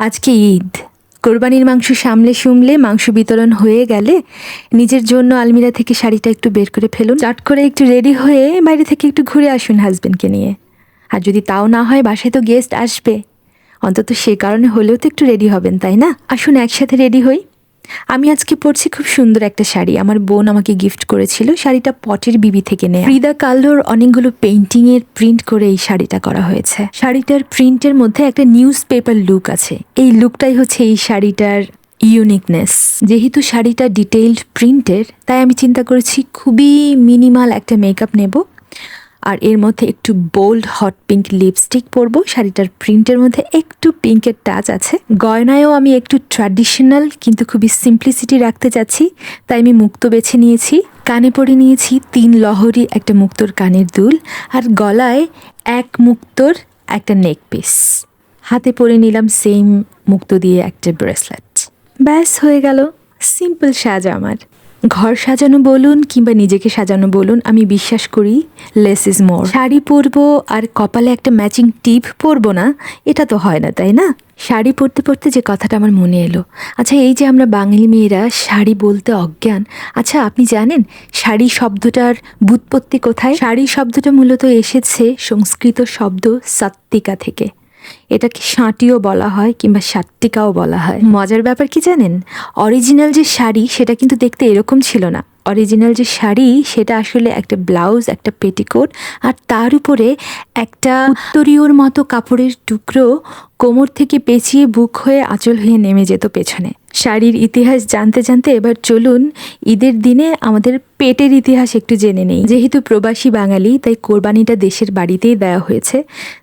আজকে ঈদ। কোরবানির মাংস সামলে সুমলে মাংস বিতরণ হয়ে গেলে নিজের জন্য আলমিরা থেকে শাড়িটা একটু বের করে ফেলুন। চট করে একটু রেডি হয়ে বাইরে থেকে একটু ঘুরে আসুন হাজবেন্ডকে নিয়ে। আর যদি তাও না হয় বাসায় তো গেস্ট আসবে। অন্তত সে কারণে হলেও তো একটু রেডি হবেন, তাই না? আসুন একসাথে রেডি হই। আমি আজকে পরছি খুব সুন্দর একটা শাড়ি। আমার বোন আমাকে গিফট করেছিল, শাড়িটা পটের বিবি থেকে নেয়। ফ্রিদা কালোর অনেকগুলো পেন্টিং এর প্রিন্ট করে এই শাড়িটা করা হয়েছে। শাড়িটার প্রিন্টের মধ্যে একটা নিউজ পেপার লুক আছে। এই লুকটাই হচ্ছে এই শাড়িটার ইউনিকনেস যেহেতু শাড়িটা ডিটেইলড প্রিন্টের তাই আমি চিন্তা করেছি খুবই মিনিমাল একটা মেকআপ নেব। আর এর মধ্যে একটু বোল্ড হট পিঙ্ক লিপস্টিক পরবো। শাড়িটার প্রিন্টের মধ্যে একটু পিঙ্কের টাচ আছে। গয়নায়ও আমি একটু ট্র্যাডিশনাল কিন্তু খুবই সিম্পলিসিটি রাখতে চাচ্ছি, তাই আমি মুক্ত বেছে নিয়েছি। কানে পরে নিয়েছি তিন লহরি একটা মুক্তোর কানের দুল আর গলায় এক মুক্তোর একটা নেক পিস হাতে পরে নিলাম সেম মুক্তো দিয়ে একটা ব্রেসলেট ব্যাস হয়ে গেল। সিম্পল সাজা আমার। ঘর সাজানো বলুন কিংবা নিজেকে সাজানো বলুন, আমি বিশ্বাস করি লেস ইজ মোর শাড়ি পরবো আর কপালে একটা ম্যাচিং টিপ পরবো না, এটা তো হয় না, তাই না? শাড়ি পরতে পরতে যে কথাটা আমার মনে এলো আচ্ছা এই যে আমরা বাঙালি মেয়েরা শাড়ি বলতে অজ্ঞান আচ্ছা আপনি জানেন শাড়ি শব্দটার বুৎপত্তি কোথায়? শাড়ি শব্দটা মূলত এসেছে সংস্কৃত শব্দ সাত্তিকা থেকে। এটাকে সাঁটিও বলা হয় কিংবা সাত্তিকাও বলা হয়। মজার ব্যাপার কি জানেন? অরিজিনাল যে শাড়ি, সেটা কিন্তু দেখতে এরকম ছিল না। অরিজিনাল যে শাড়ি, সেটা আসলে একটা ব্লাউজ একটা পেটিকোট আর তার উপরে একটা উত্তরীয়র মতো কাপড়ের টুকরো কোমর থেকে পেঁচিয়ে বুক হয়ে আঁচল হয়ে নেমে যেত পেছনে। শাড়ির ইতিহাস জানতে জানতে এবার চলুন ঈদের দিনে আমাদের পেটের ইতিহাস একটু জেনে নেই। যেহেতু প্রবাসী বাঙালি, তাই কোরবানিটা দেশের বাড়িতেই দেওয়া হয়েছে।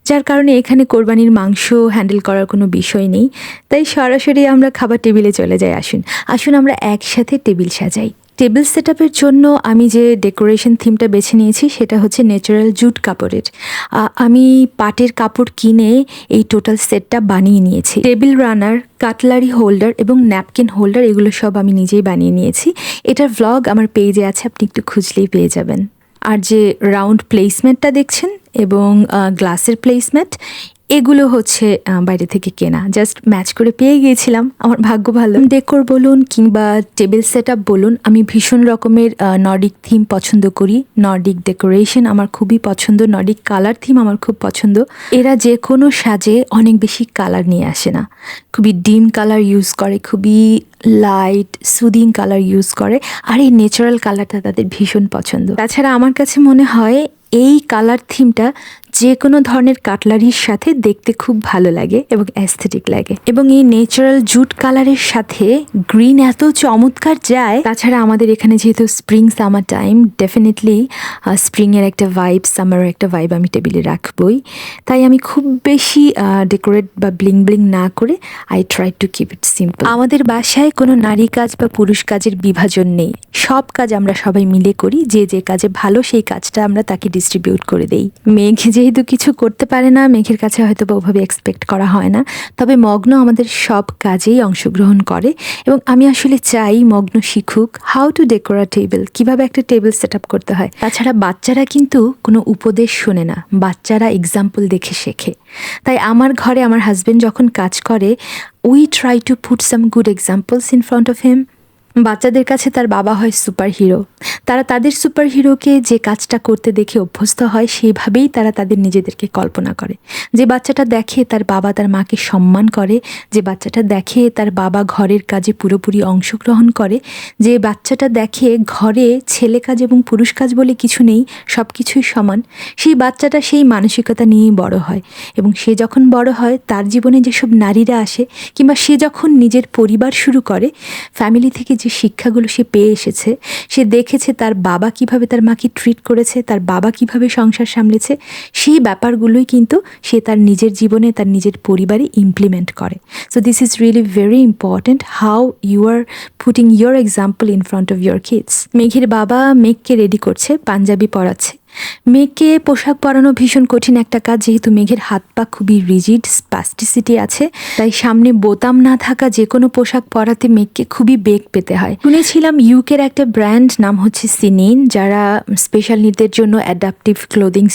যার কারণে এখানে কোরবানির মাংস হ্যান্ডেল করার কোনো বিষয় নেই। তাই সরাসরি আমরা খাবার টেবিলে চলে যাই। আসুন আসুন আমরা একসাথে টেবিল সাজাই। টেবিল সেট জন্য আমি যে ডেকোরেশন থিমটা বেছে নিয়েছি, সেটা হচ্ছে ন্যাচারাল জুট কাপড়ের। আমি পাটের কাপড় কিনে এই টোটাল সেটটা বানিয়ে নিয়েছি। টেবিল রানার কাটলারি হোল্ডার এবং ন্যাপকিন হোল্ডার এগুলো সব আমি নিজেই বানিয়ে নিয়েছি। এটার ভ্লগ আমার পেজে আছে, আপনি একটু খুঁজলেই পেয়ে যাবেন। আর যে রাউন্ড প্লেসমেন্টটা দেখছেন এবং গ্লাসের প্লেসমেন্ট এগুলো হচ্ছে বাইরে থেকে কেনা। জাস্ট ম্যাচ করে পেয়ে গিয়েছিলাম, আমার ভাগ্য ভালো। ডেকোর বলুন কিংবা টেবিল সেট বলুন, আমি ভীষণ রকমের নর্ডিক থিম পছন্দ করি। নর্ডিক ডেকোরেশন আমার খুবই পছন্দ নর্ডিক কালার থিম আমার খুব পছন্দ। এরা যে কোনো সাজে অনেক বেশি কালার নিয়ে আসে না। খুবই ডিম কালার ইউজ করে, খুবই লাইট সুদিং কালার ইউজ করে, আর এই ন্যাচারাল কালারটা তাদের ভীষণ পছন্দ। তাছাড়া আমার কাছে মনে হয়, এই কালার থিমটা যে কোনো ধরনের কাটলারির সাথে দেখতে খুব ভালো লাগে এবং অ্যাস্থেটিক লাগে। এবং এই ন্যাচারাল জুট কালারের সাথে গ্রিন এত চমৎকার যায়। তাছাড়া আমাদের এখানে যেহেতু স্প্রিং সামার টাইম ডেফিনেটলি স্প্রিংয়ের একটা ভাইব সামারের একটা ভাইব আমি টেবিলে রাখবই। তাই আমি খুব বেশি ডেকোরেট বা ব্লিং ব্লিং না করে I try to keep it simple আমাদের বাসায় কোনো নারী কাজ বা পুরুষ কাজের বিভাজন নেই। সব কাজ আমরা সবাই মিলে করি। যে যে কাজে ভালো সেই কাজটা আমরা তাকে ডিস্ট্রিবিউট করে দেই। মেঘ যেহেতু কিছু করতে পারে না, মেঘের কাছে হয়তো বা ওভাবে এক্সপেক্ট করা হয় না। তবে মগ্ন আমাদের সব কাজেই অংশগ্রহণ করে এবং আমি আসলে চাই মগ্ন শিখুক হাউ টু ডেকোরা টেবিল কীভাবে একটা টেবিল সেট আপ করতে হয়। তাছাড়া বাচ্চারা কিন্তু কোনো উপদেশ শোনে না, বাচ্চারা এক্সাম্পল দেখে শেখে। তাই আমার ঘরে আমার হাজব্যান্ড যখন কাজ করে we try to put some good examples in front of him বাচ্চাদের কাছে তার বাবা হয় সুপার হিরো তারা তাদের সুপার হিরোকে যে কাজটা করতে দেখে অভ্যস্ত হয়, সেইভাবেই তারা তাদের নিজেদেরকে কল্পনা করে। যে বাচ্চাটা দেখে তার বাবা তার মাকে সম্মান করে, যে বাচ্চাটা দেখে তার বাবা ঘরের কাজে পুরোপুরি অংশগ্রহণ করে, যে বাচ্চাটা দেখে ঘরে ছেলে কাজ এবং পুরুষ কাজ বলে কিছু নেই সব কিছুই সমান, সেই বাচ্চাটা সেই মানসিকতা নিয়েই বড় হয়। এবং সে যখন বড় হয়, তার জীবনে যেসব নারীরা আসে, কিংবা সে যখন নিজের পরিবার শুরু করে ফ্যামিলি থেকে যে শিক্ষাগুলো সে পেয়ে এসেছে, সে দেখেছে তার বাবা কীভাবে তার মাকে ট্রিট করেছে, তার বাবা কীভাবে সংসার সামলেছে, সেই ব্যাপারগুলোই কিন্তু সে তার নিজের জীবনে, তার নিজের পরিবারে ইমপ্লিমেন্ট করে। So this is really very important how you are putting your example in front of your kids মেঘের বাবা মেঘকে রেডি করছে, পাঞ্জাবি পরাচ্ছে। মেঘকে পোশাক পরানো ভীষণ কঠিন একটা কাজ, যেহেতু মেঘের হাত পা খুবই রিজিড স্পাস্টিসিটি আছে, তাই সামনে বোতাম না থাকা যে কোনো পোশাক পরাতে মেঘকে খুবই বেগ পেতে হয়। শুনেছিলাম ইউকের একটা ব্র্যান্ড নাম হচ্ছে সিনিন যারা স্পেশাল নিডদের জন্য অ্যাডাপটিভ ক্লোদিং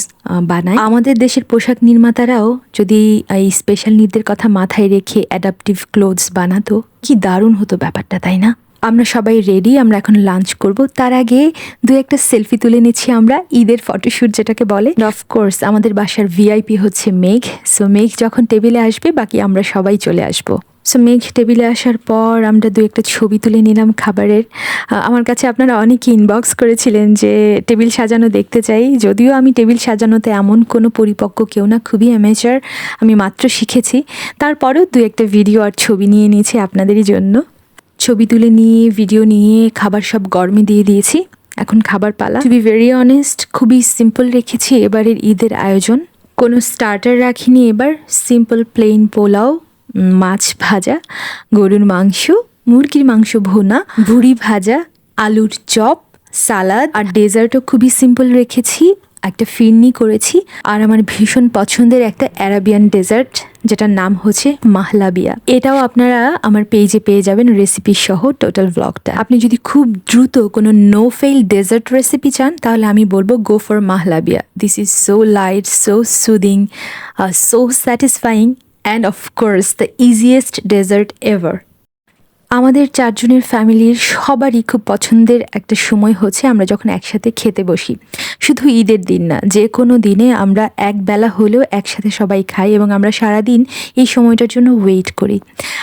বানায়। আমাদের দেশের পোশাক নির্মাতারাও যদি এই স্পেশাল নিডদের কথা মাথায় রেখে অ্যাডাপটিভ ক্লোথস বানাতো, কি দারুণ হতো ব্যাপারটা, তাই না? আমরা সবাই রেডি আমরা এখন লাঞ্চ করব। তার আগে দু একটা সেলফি তুলে নিচ্ছি আমরা, ঈদের ফটোশ্যুট যেটাকে বলে। অফকোর্স আমাদের বাসার ভিআইপি হচ্ছে মেঘ। সো মেঘ যখন টেবিলে আসবে, বাকি আমরা সবাই চলে আসব। সো মেঘ টেবিলে আসার পর আমরা দু একটা ছবি তুলে নিলাম খাবারের। আমার কাছে আপনারা অনেকে ইনবক্স করেছিলেন যে টেবিল সাজানো দেখতে চাই। যদিও আমি টেবিল সাজানোতে এমন কোনো পরিপক্ক কেউ না, খুবই অ্যামেচার আমি মাত্র শিখেছি। তারপরেও দু একটা ভিডিও আর ছবি নিয়ে নিয়েছি আপনাদেরই জন্য। ছবি তুলে নিয়ে ভিডিও নিয়ে, খাবার সব গরমে দিয়ে দিয়েছি। এখন খাবার পালা। টু বি ভেরি অনেস্ট খুবই সিম্পল রেখেছি এবারের ঈদের আয়োজন। কোনো স্টার্টার রাখিনি এবার সিম্পল প্লেন পোলাও, মাছ ভাজা, গরুর মাংস, মুরগির মাংস ভোনা, ভুড়ি ভাজা, আলুর চপ, সালাদ, আর ডেজার্টও খুবই সিম্পল রেখেছি। একটা ফিরনি করেছি আর আমার ভীষণ পছন্দের একটা অ্যারাবিয়ান ডেজার্ট, যেটার নাম হচ্ছে মাহলাবিয়া। এটাও আপনারা আমার পেজে পেয়ে যাবেন রেসিপি সহ টোটাল ব্লগটা আপনি যদি খুব দ্রুত কোনো নো ফেল ডেজার্ট রেসিপি চান, তাহলে আমি বলব go for mahalabia. This is so light so soothing so satisfying and of course the easiest dessert ever আমাদের চারজনের ফ্যামিলির সবারই খুব পছন্দের একটা সময় হচ্ছে আমরা যখন একসাথে খেতে বসি। শুধু ঈদের দিন না, যে কোনো দিনে আমরা এক বেলা হলেও একসাথে সবাই খাই এবং আমরা সারাদিন এই সময়টার জন্য ওয়েট করি।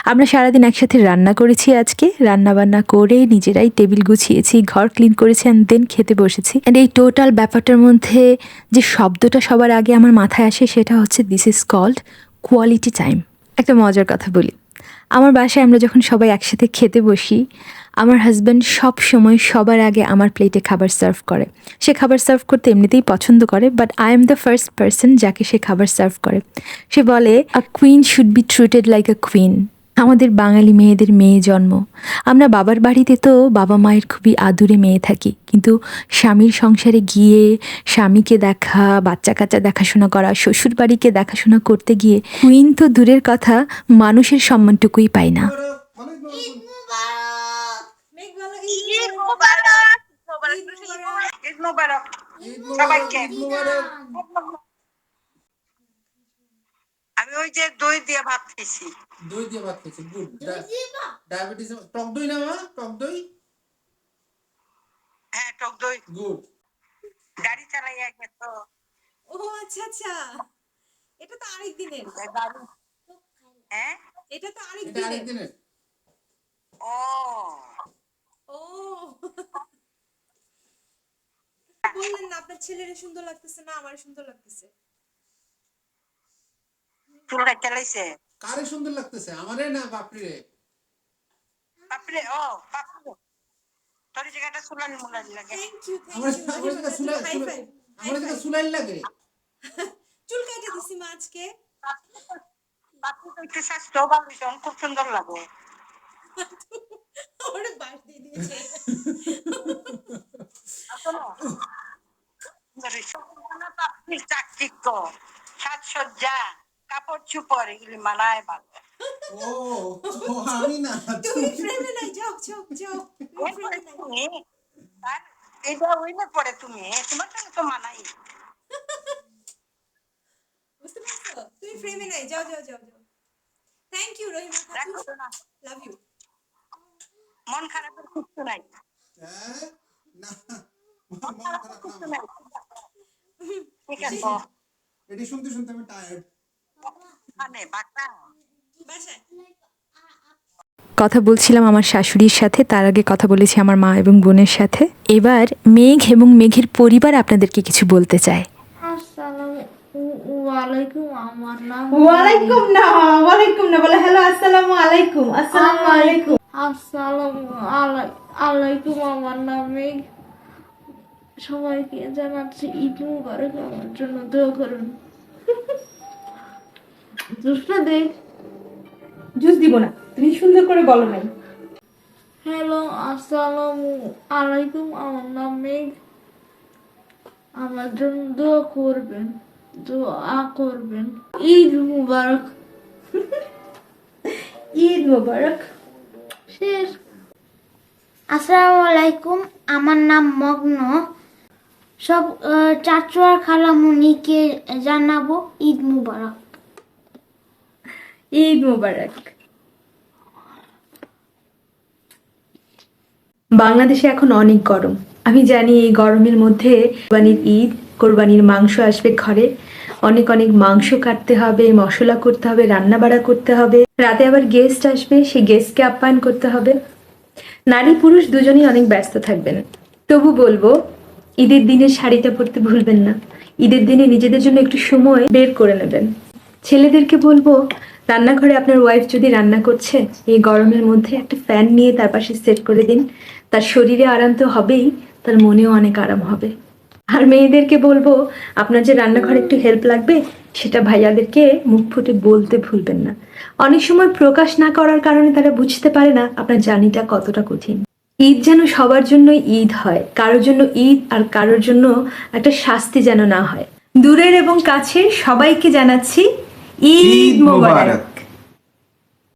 আমরা সারাদিন একসাথে রান্না করেছি আজকে রান্না বান্না করে নিজেরাই টেবিল গুছিয়েছি, ঘর ক্লিন করেছি অ্যান্ড দেন খেতে বসেছি। অ্যান্ড এই টোটাল ব্যাপারটার মধ্যে যে শব্দটা সবার আগে আমার মাথায় আসে সেটা হচ্ছে this is called quality time একটা মজার কথা বলি। আমার বাসায় আমরা যখন সবাই একসাথে খেতে বসি, আমার হাজব্যান্ড সব সময় সবার আগে আমার প্লেটে খাবার সার্ভ করে। সে খাবার সার্ভ করতে এমনিতেই পছন্দ করে but I am the first person যাকে সে খাবার সার্ভ করে। সে বলে a queen should be treated like a queen আমাদের বাঙালি মেয়েদের মেয়ে জন্ম আমরা বাবার বাড়িতে তো বাবা মায়ের খুবই আদুরে মেয়ে থাকি কিন্তু স্বামীর সংসারে গিয়ে স্বামীকে দেখা বাচ্চা কাচ্চা দেখাশোনা করা শ্বশুর বাড়িকে দেখাশোনা করতে গিয়ে কুইন তো দূরের কথা মানুষের সম্মানটুকুই পায় না সবাইকে আমি ওই যে দই দিয়ে ভাত খেয়েছি দই দিয়ে ভাত খেয়েছি গুড ডায়াবেটিস টক দই না মা? টক দই? হ্যাঁ টক দই। গুড। গাড়ি চালাইয়া গেছ ও আচ্ছা আচ্ছা। এটা তো আরেক দিনের। হ্যাঁ? এটা তো আরেক দিনের। ও। ও। বললেন না আপনার ছেলের সুন্দর লাগতেছে না আমার সুন্দর লাগতেছে। চুলটা চালাইছে কারে সুন্দর লাগতেছে? আমারে না বাপরি রে বাপরে ও বাপরে। তোর জায়গাটা চুলানি মুলানি লাগে। আমার আমার জায়গা সুলাই হাই আমার জায়গা সুলাই লাগে। চুল কাটে দিছি মা আজকে। বাপরে তো একটু স্বাস্থ্য ভালো খুব সুন্দর লাগে। ওরে বাস দিয়ে দিয়েছে। আসলে চাকচিক্য সাজসজ্জা। কাপড় চুপড় এগুলি মানায় ভালো। ও ও, আমি না তুমি ফ্রেমে নাই যাও যাও যাও তুমি ফ্রেমে নাই। তুমি আর এটা হইলে পরে তুমি তোমার তো মানাই। বুঝতে পারছ? তুমি ফ্রেমে নাই যাও যাও যাও যাও। থ্যাংক ইউ রহিমা খাতুন রাখো না। লাভ ইউ মন খারাপের কিছু নাই। হ্যাঁ? না মন খারাপ না। ঠিক আছে এটি শুনতে শুনতে আমি টায়ার্ড কথা বলছিলাম আমার শাশুড়ির সাথে তার আগে কথা বলেছি আমার মা এবং বোনের সাথে। এবার মেঘ এবং মেঘের পরিবার আপনাদেরকে কিছু বলতে চায়। আসসালামু আলাইকুম আমার নাম ওয়ালাইকুম না ওয়ালাইকুম না বলে হ্যালো আসসালামু আলাইকুম আসসালামু আলাইকুম আসসালামু আলাইকুম আমার নাম মেঘ। সবাইকে জানাচ্ছি ঈদ মুবারক আমার জন্য দোয়া করুন। দুষ্টা দেখ জুস দিব না তুমি সুন্দর করে বলো নাই। হ্যালো আসসালামু আলাইকুম আমার নাম মেঘ। আমার জন্য দোয়া করবেন দোয়া করবেন। ঈদ মুবারক। ঈদ মোবারক। শেষ। আসসালামু আলাইকুম আমার নাম মগ্ন। সব আহ, চাচু আর খালামুনিকে জানাব ঈদ মুবারক। ঈদ মোবারক। বাংলাদেশে এখন অনেক গরম। আমি জানি এই গরমের মধ্যে কোরবানির ঈদ, কোরবানির মাংস আসবে ঘরে। অনেক অনেক মাংস কাটতে হবে, মশলা করতে হবে রান্না বাড়া করতে হবে। রাতে আবার গেস্ট আসবে, সেই গেস্টকে আপ্যায়ন করতে হবে। নারী পুরুষ দুজনেই অনেক ব্যস্ত থাকবেন। তবু বলব, ঈদের দিনে শাড়িটা পরতে ভুলবেন না। ঈদের দিনে নিজেদের জন্য একটু সময় বের করে নেবেন। ছেলেদেরকে বলব, রান্নাঘরে আপনার ওয়াইফ যদি রান্না করছে, এই গরমের মধ্যে একটা ফ্যান নিয়ে তার পাশে সেট করে দিন। তার শরীরে আরাম তো হবেই, তার মনেও অনেক আরাম হবে। আর মেয়েদেরকে বলব, আপনার যে রান্নাঘরে একটু হেল্প লাগবে, সেটা ভাইয়াদেরকে মুখ ফুটে বলতে ভুলবেন না। অনেক সময় প্রকাশ না করার কারণে তারা বুঝতে পারে না আপনার জার্নিটা কতটা কঠিন। ঈদ যেন সবার জন্য ঈদ হয়, কারোর জন্য ঈদ আর কারোর জন্য একটা শাস্তি যেন না হয়। দূরের এবং কাছের সবাইকে জানাচ্ছি ঈদ মোবারক